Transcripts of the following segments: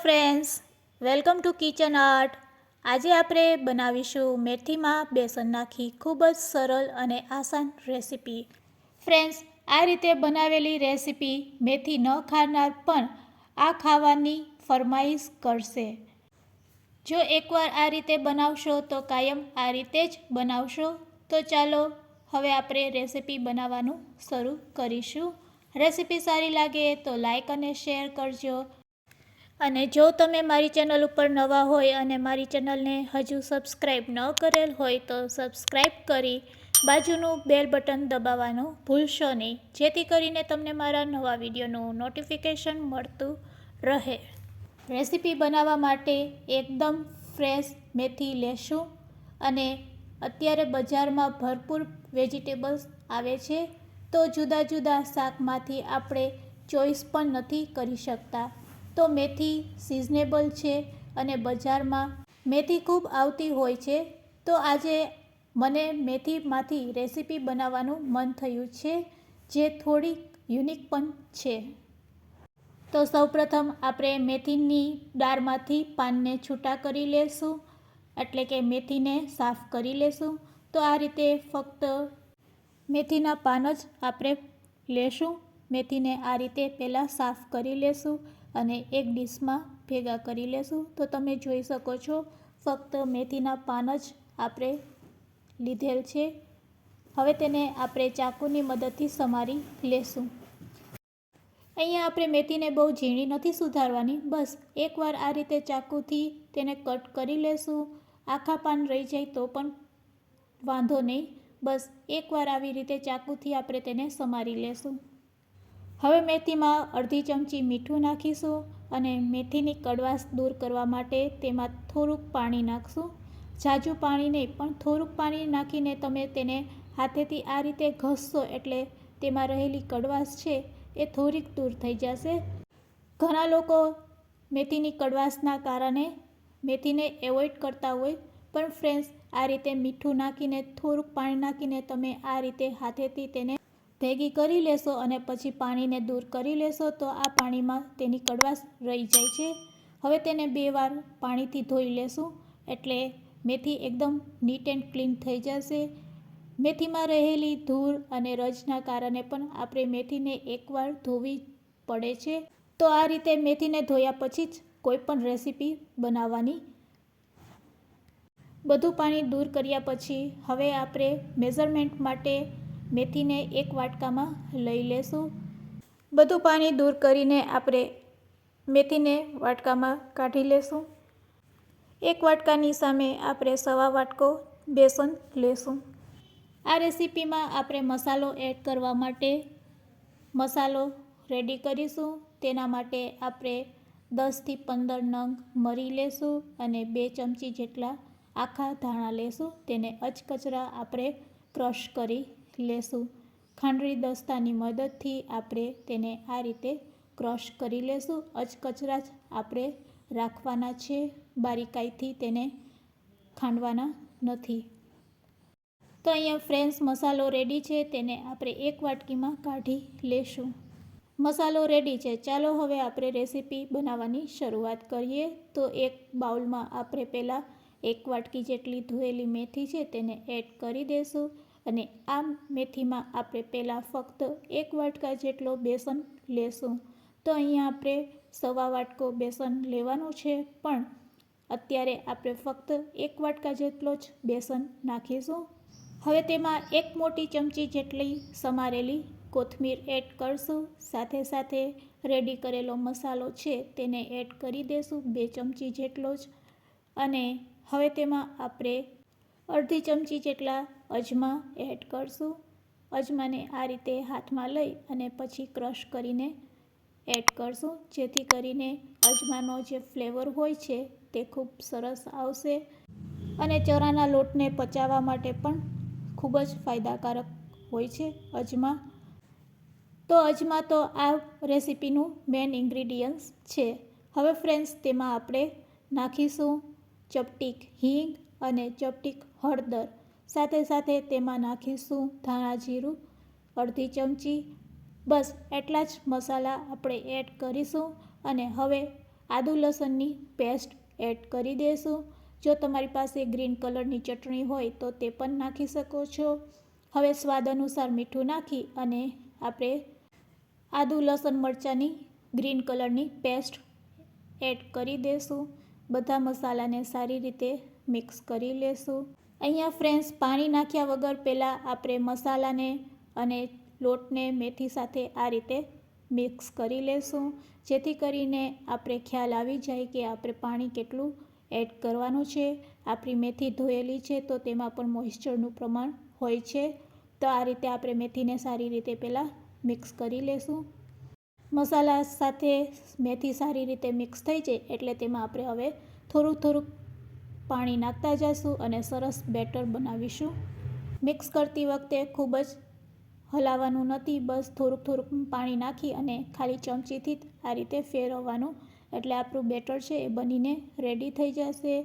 Friends welcome to kitchen art આજે આપણે બનાવીશું મેથીમાં બેસન નાખી ખૂબ જ સરળ અને આસાન રેસીપી. ફ્રેન્ડ્સ આ રીતે બનાવેલી રેસીપી મેથી ન ખાનાર પણ આ ખાવાની ફરમાઈશ કરશે. જો એકવાર આ રીતે બનાવશો તો કાયમ આ રીતે જ બનાવશો. તો ચાલો, હવે આપણે રેસીપી બનાવવાનું શરૂ કરીશું. રેસીપી સારી લાગે તો લાઈક અને શેર કરજો. અને જો તમે મારી ચેનલ ઉપર નવા હોય અને મારી ચેનલને હજુ સબસ્ક્રાઈબ ન કરેલ હોય તો સબસ્ક્રાઈબ કરી બાજુનું બેલ બટન દબાવવાનું ભૂલશો નહીં. જેથી કરીને તમને મારા નવા વિડીયોનું નોટિફિકેશન મળતું રહે. રેસીપી બનાવવા માટે એકદમ ફ્રેશ મેથી લેશું અને અત્યારે બજારમાં ભરપૂર વેજીટેબલ્સ આવે છે. તો જુદા જુદા શાકમાંથી આપણે ચોઈસ પણ નથી કરી શકતા. તો મેથી સિઝનેબલ છે અને બજારમાં મેથી ખૂબ આવતી હોય છે. તો આજે મને મેથીમાંથી રેસીપી બનાવવાનું મન થયું છે, જે થોડીક યુનિક પણ છે. તો સૌપ્રથમ આપણે મેથીની દાળમાંથી પાનને છૂટા કરી લેશું, એટલે કે મેથીને સાફ કરી લેશું. તો આ રીતે ફક્ત મેથીના પાન જ આપણે લેશું. મેથીને આ રીતે પહેલાં સાફ કરી લેશું. અને એક ડીશમાં ભેગા કરી લેશું. તો તમે જોઈ શકો છો, ફક્ત મેથીના પાન જ આપણે લીધેલ છે. હવે તેને આપણે ચાકુની મદદથી સમારી લેશું. અહીંયા આપણે મેથીને બહુ ઝીણી નથી સુધારવાની. બસ એકવાર આ રીતે ચાકુથી તેને કટ કરી લેશું. આખા પાન રહી જાય તો પણ વાંધો નહીં. બસ એકવાર આવી રીતે ચાકુથી આપણે તેને સમારી લેશું. હવે મેથીમાં અડધી ચમચી મીઠું નાખીશું અને મેથીની કડવાશ દૂર કરવા માટે તેમાં થોડુંક પાણી નાખશું. ઝાઝું પાણી નહીં પણ થોડુંક પાણી નાખીને તમે તેને હાથેથી આ રીતે ઘસશો એટલે તેમાં રહેલી કડવાશ છે એ થોડીક દૂર થઈ જશે. ઘણા લોકો મેથીની કડવાશના કારણે મેથીને એવોઇડ કરતા હોય, પણ ફ્રેન્ડ્સ, આ રીતે મીઠું નાખીને, થોડુંક પાણી નાખીને તમે આ રીતે હાથેથી તેને ભેગી કરી લેશો અને પછી પાણીને દૂર કરી લેશો, તો આ પાણીમાં તેની કડવાશ રહી જાય છે. હવે તેને બે વાર પાણીથી ધોઈ લેશું, એટલે મેથી એકદમ નીટ એન્ડ ક્લીન થઈ જશે. મેથીમાં રહેલી ધૂળ અને રજના કારણે પણ આપણે મેથીને એકવાર ધોવી પડે છે. તો આ રીતે મેથીને ધોયા પછી જ કોઈ પણ રેસીપી બનાવવાની. બધું પાણી દૂર કર્યા પછી હવે આપણે મેઝરમેન્ટ માટે મેથીને એક વાટકામાં લઈ લેશું. બધું પાણી દૂર કરીને આપણે મેથીને વાટકામાં કાઢી લેશું. એક વાટકાની સામે આપણે સવા વાટકો બેસન લેશું. આ રેસીપીમાં આપણે મસાલો એડ કરવા માટે મસાલો રેડી કરીશું. તેના માટે આપણે દસથી પંદર નંગ મરી લેશું અને બે ચમચી જેટલા આખા ધાણા લેશું. તેને અચકચરા આપણે ક્રશ કરી લેશું. ખાંડરી દસ્તાની મદદથી આપણે તેને આ રીતે ક્રશ કરી લેશું. અચકચરા જ આપણે રાખવાના છે. બારીકાઈથી તેને ખાંડવાના નથી. તો અહીંયા ફ્રેન્સ મસાલો રેડી છે. તેને આપણે એક વાટકીમાં કાઢી લેશું. મસાલો રેડી છે. ચાલો હવે આપણે રેસીપી બનાવવાની શરૂઆત કરીએ. તો એક બાઉલમાં આપણે પહેલાં એક વાટકી જેટલી ધોયેલી મેથી છે, તેને એડ કરી દઈશું અને આ મેથીમાં આપણે પહેલાં ફક્ત એક વાટકા જેટલો બેસન લેશું. તો અહીંયા આપણે સવા વાટકો બેસન લેવાનું છે, પણ અત્યારે આપણે ફક્ત એક વાટકા જેટલો જ બેસન નાખીશું. હવે તેમાં એક મોટી ચમચી જેટલી સમારેલી કોથમીર એડ કરશું. સાથે સાથે રેડી કરેલો મસાલો છે તેને એડ કરી દેશું બે ચમચી જેટલો જ. અને હવે તેમાં આપણે અડધી ચમચી જેટલા અજમા એડ કરશું. અજમાને આ રીતે હાથમાં લઈ અને પછી ક્રશ કરીને એડ કરશું. જેથી કરીને અજમાનો જે ફ્લેવર હોય છે તે ખૂબ સરસ આવશે અને ચણાના લોટને પચાવવા માટે પણ ખૂબ જ ફાયદાકારક હોય છે અજમા. તો અજમા તો આ રેસીપીનું મેઇન ઇન્ગ્રીડિયન્ટ્સ છે. હવે ફ્રેન્ડ્સ, તેમાં આપણે નાખીશું ચપટીક હિંગ અને ચપટીક હળદર. સાથે સાથે તેમાં નાખીશું ધાણા જીરું, અડધી ચમચી. બસ એટલા જ મસાલા આપણે એડ કરીશું અને હવે આદુ લસણની પેસ્ટ એડ કરી દઈશું જો તમારી પાસે ગ્રીન કલરની ચટણી હોય તો તે પણ નાખી શકો છો. હવે સ્વાદ અનુસાર મીઠું નાખી અને આપણે આદુ લસણ મરચાંની ગ્રીન કલરની પેસ્ટ એડ કરી દઈશું બધા મસાલાને સારી રીતે મિક્સ કરી લેશું. અહીંયા ફ્રેન્ડ્સ, પાણી નાખ્યા વગર પહેલાં આપણે મસાલાને અને લોટને મેથી સાથે આ રીતે મિક્સ કરી લેશું. જેથી કરીને આપણે ખ્યાલ આવી જાય કે આપણે પાણી કેટલું એડ કરવાનું છે. આપણી મેથી ધોયેલી છે તો તેમાં પણ મોઇશ્ચરનું પ્રમાણ હોય છે. તો આ રીતે આપણે મેથીને સારી રીતે પહેલાં મિક્સ કરી લેશું. મસાલા સાથે મેથી સારી રીતે મિક્સ થઈ જાય એટલે તેમાં આપણે હવે થોડુંક થોડુંક પાણી નાખતા જઈશું અને સરસ બેટર બનાવીશું. મિક્સ કરતી વખતે ખૂબ જ હલાવવાનું નથી, બસ થોડુંક થોડુંક પાણી નાખી અને ખાલી ચમચીથી આ રીતે ફેરવવાનું. એટલે આપણું બેટર છે એ બનીને રેડી થઈ જશે.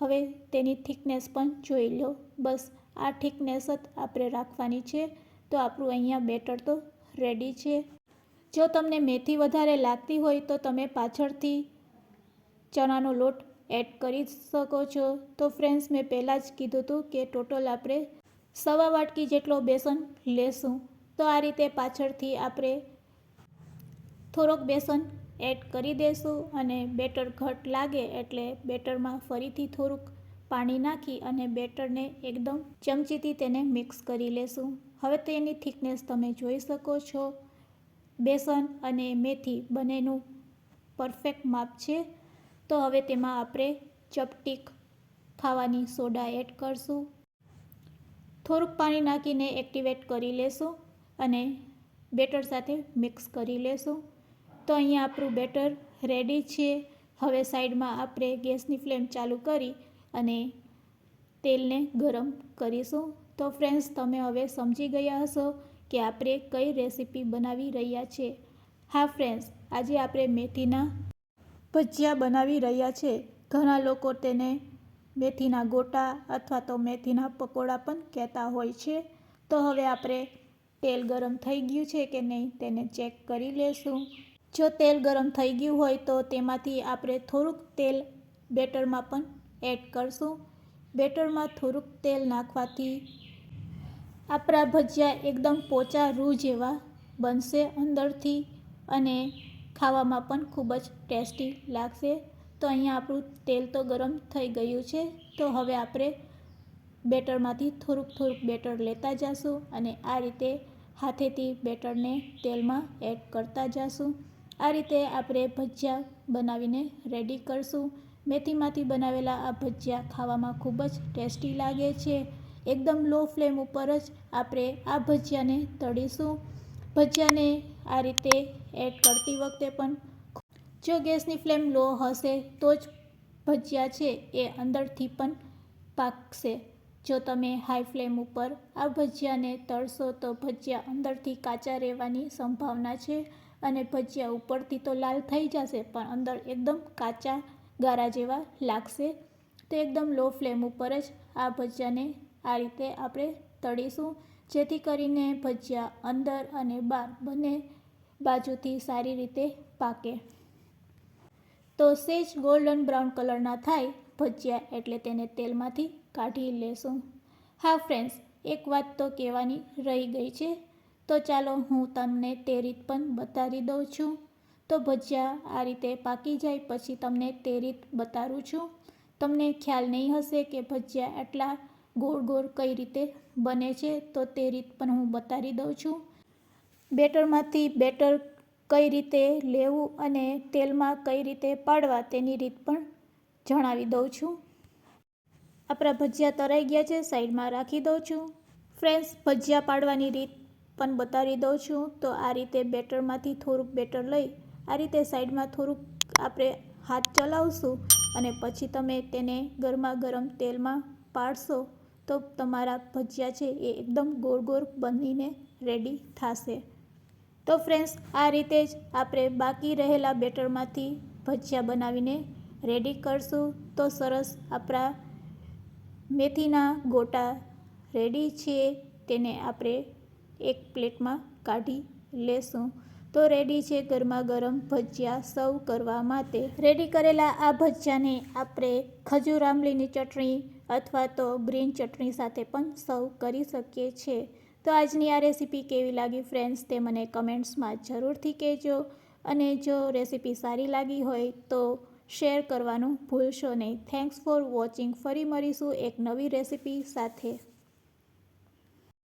હવે તેની થિકનેસ પણ જોઈ લો. બસ આ થિકનેસ જ આપણે રાખવાની છે. તો આપણું અહીંયા બેટર તો રેડી છે. જો તમને મેથી વધારે લાગતી હોય તો તમે પાછળથી ચણાનો લોટ એડ કરી શકો છો. તો ફ્રેન્ડ્સ, મેં પહેલાં જ કીધું હતું કે ટોટલ આપણે સવા વાટકી જેટલો બેસન લેશું. તો આ રીતે પાછળથી આપણે થોડોક બેસન એડ કરી દઈશું અને બેટર ઘટ લાગે એટલે બેટરમાં ફરીથી થોડુંક પાણી નાખી અને બેટરને એકદમ ચમચીથી તેને મિક્સ કરી લેશું. હવે તેની થિકનેસ તમે જોઈ શકો છો. બેસન અને મેથી બંનેનું પરફેક્ટ માપ છે. તો હવે તેમાં આપણે ચપટીક ખાવાની સોડા એડ કરશું. થોડુંક પાણી નાખીને એક્ટિવેટ કરી લેશું અને બેટર સાથે મિક્સ કરી લેશું. તો અહીંયા આપણું બેટર રેડી છે. હવે સાઈડમાં આપણે ગેસની ફ્લેમ ચાલુ કરી અને તેલને ગરમ કરીશું. તો ફ્રેન્ડ્સ, તમે હવે સમજી ગયા હશો કે આપણે કઈ રેસીપી બનાવી રહ્યા છે. હા ફ્રેન્ડ્સ, આજે આપણે મેથીના ભજીયા બનાવી રહ્યા છે. ઘણા લોકો તેને મેથીના ગોટા અથવા તો મેથીના પકોડા પણ કહેતા હોય છે. તો હવે આપણે તેલ ગરમ થઈ ગયું છે કે નહીં તેને ચેક કરી લેશું. જો તેલ ગરમ થઈ ગયું હોય તો તેમાંથી આપણે થોડુંક તેલ બેટરમાં પણ એડ કરશું. બેટરમાં થોડુંક તેલ નાખવાથી આપણા ભજીયા એકદમ પોચા રૂ જેવા બનશે અંદરથી અને ખાવામાં પણ ખૂબ જ ટેસ્ટી લાગશે. તો અહીંયા આપણું તેલ તો ગરમ થઈ ગયું છે. તો હવે આપણે બેટરમાંથી થોડુંક થોડુંક બેટર લેતા જઈશું અને આ રીતે હાથેથી બેટરને તેલમાં એડ કરતા જઈશું આ રીતે આપણે ભજીયા બનાવીને રેડી કરશું. મેથીમાંથી બનાવેલા આ ભજીયા ખાવામાં ખૂબ જ ટેસ્ટી લાગે છે. એકદમ લો ફ્લેમ ઉપર જ આપણે આ ભજીયાને તળીશું. ભજીયાને આ રીતે એડ કરતી વખતે પણ જો ગેસની ફ્લેમ લો હશે તો જ ભજીયા છે એ અંદરથી પણ પાકશે. જો તમે હાઈ ફ્લેમ ઉપર આ ભજીયાને તળશો તો ભજીયા અંદરથી કાચા રહેવાની સંભાવના છે અને ભજીયા ઉપરથી તો લાલ થઈ જશે પણ અંદર એકદમ કાચા ગારા જેવા લાગશે. તો એકદમ લો ફ્લેમ ઉપર જ આ ભજીયાને આ રીતે આપણે તળીશું. જેથી કરીને ભજીયા અંદર અને બહાર બંને બાજુથી સારી રીતે પાકે. તો સેજ ગોલ્ડન બ્રાઉન કલરના થાય ભજીયા એટલે તેને તેલમાંથી કાઢી લેશું. હા ફ્રેન્ડ્સ, એક વાત તો કહેવાની રહી ગઈ છે. તો ચાલો હું તમને તે રીત પણ બતાવી દઉં છું. તો ભજીયા આ રીતે પાકી જાય પછી તમને તે રીત બતાવું છું. તમને ખ્યાલ નહીં હશે કે ભજીયા એટલા ગોળ ગોળ કઈ રીતે બને છે તો તે રીત પણ હું બતાવી દઉં છું. બેટરમાંથી બેટર કઈ રીતે લેવું અને તેલમાં કઈ રીતે પાડવા તેની રીત પણ જણાવી દઉં છું. આપણા ભજીયા તરાઈ ગયા છે, સાઈડમાં રાખી દઉં છું. ફ્રેન્ડ્સ, ભજીયા પાડવાની રીત પણ બતાવી દઉં છું. તો આ રીતે બેટરમાંથી થોડુંક બેટર લઈ, આ રીતે સાઈડમાં થોડુંક આપણે હાથ ચલાવશું અને પછી તમે તેને ગરમા ગરમ તેલમાં પાડશો. તો તમારા ભજીયા છે એ એકદમ ગોળ ગોળ બનીને રેડી થશે. તો ફ્રેન્ડ્સ આ રીતે જ આપણે બાકી રહેલા બેટરમાંથી ભજીયા બનાવીને રેડી કરશું. તો સરસ આપણા મેથીના ગોટા રેડી છે. તેને આપણે એક પ્લેટમાં કાઢી લેશું. તો રેડી છે ગરમા ગરમ ભજીયા સર્વ કરવા માટે. રેડી કરેલા આ ભજીયાને આપણે ખજૂર, આંબલીની ચટણી અથવા તો ગ્રીન ચટણી સાથે પણ સર્વ કરી શકીએ છીએ તો આજની આ રેસીપી કેવી લાગી ફ્રેન્ડ્સ તે મને કમેન્ટ્સમાં જરૂરથી કહેજો. અને જો રેસીપી સારી લાગી હોય તો શેર કરવાનું ભૂલશો નહીં. થેન્ક્સ ફોર વોચિંગ ફરી મળીશું એક નવી રેસીપી સાથે.